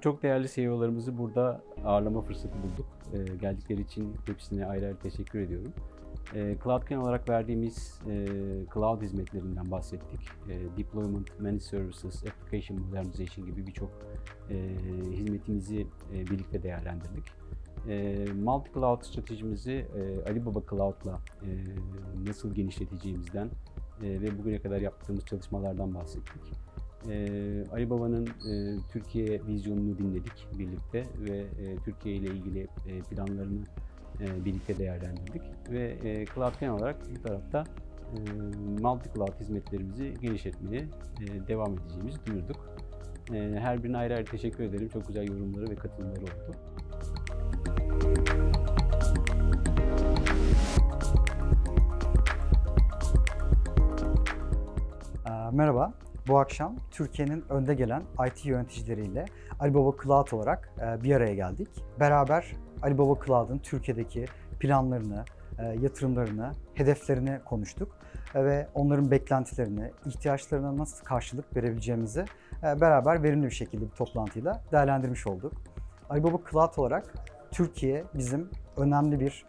çok değerli CEO'larımızı burada ağırlama fırsatı bulduk. Ee, geldikleri için hepsine ayrı ayrı teşekkür ediyorum. Ee, CloudCan olarak verdiğimiz e, cloud hizmetlerinden bahsettik. E, deployment, Managed Services, Application Modernization gibi birçok e, hizmetimizi e, birlikte değerlendirdik. E, Multi-Cloud stratejimizi e, Alibaba Cloud'la e, nasıl genişleteceğimizden e, ve bugüne kadar yaptığımız çalışmalardan bahsettik. Ee, Ali Baba'nın e, Türkiye vizyonunu dinledik birlikte ve e, Türkiye ile ilgili e, planlarını e, birlikte değerlendirdik ve e, CloudCan olarak bu tarafta e, multi-cloud hizmetlerimizi genişletmeye e, devam edeceğimizi duyurduk. E, her birine ayrı ayrı teşekkür ederim. Çok güzel yorumları ve katılımları oldu. Merhaba. Bu akşam Türkiye'nin önde gelen IT yöneticileriyle Alibaba Cloud olarak e, bir araya geldik. Beraber Alibaba Cloud'un Türkiye'deki planlarını, e, yatırımlarını, hedeflerini konuştuk E, ve onların beklentilerini, ihtiyaçlarına nasıl karşılık verebileceğimizi beraber verimli bir şekilde bir toplantıyla değerlendirmiş olduk. Alibaba Cloud olarak Türkiye bizim önemli bir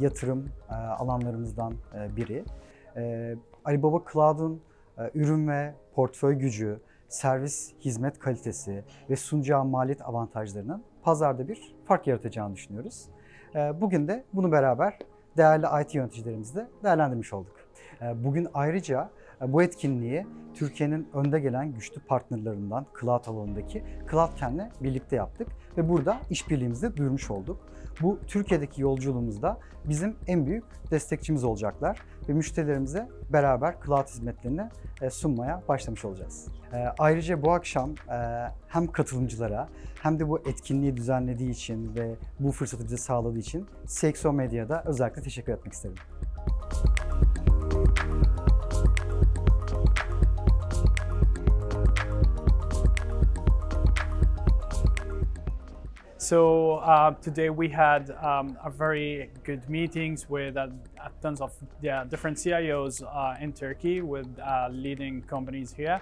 yatırım alanlarımızdan biri. Alibaba Cloud'un ürün ve portföy gücü, servis hizmet kalitesi ve sunacağı maliyet avantajlarının pazarda bir fark yaratacağını düşünüyoruz. E, Bugün de bunu beraber değerli IT yöneticilerimizle değerlendirmiş olduk. E, Bugün ayrıca e, bu etkinliği Türkiye'nin önde gelen güçlü partnerlerinden Cloud alanındaki CloudCan'le birlikte yaptık ve burada işbirliğimizi duyurmuş olduk. Bu Türkiye'deki yolculuğumuzda bizim en büyük destekçimiz olacaklar ve müşterilerimize beraber cloud hizmetlerini e, sunmaya başlamış olacağız. E, Ayrıca bu akşam hem katılımcılara hem de bu etkinliği düzenlediği için ve bu fırsatı bize sağladığı için CXO Medya'da özellikle teşekkür etmek isterim. So uh, today we had um, a very good meetings with uh, tons of yeah, different CIOs uh, in Turkey with uh, leading companies here.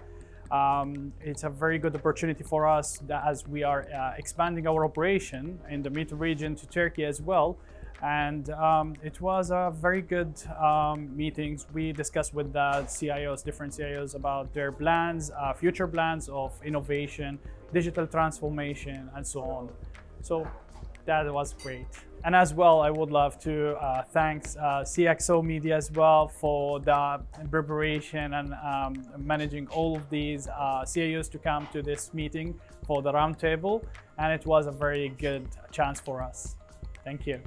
Um, it's a very good opportunity for us as we are uh, expanding our operation in the META region to Turkey as well. And um, it was a very good um, meetings. We discussed with the CIOs, different CIOs, about their plans, uh, future plans of innovation, digital transformation, and so on. So that was great. And as well, I would love to uh, thank uh, CXO Media as well for the preparation and um, managing all of these uh, CIOs to come to this meeting for the roundtable. And it was a very good chance for us. Thank you.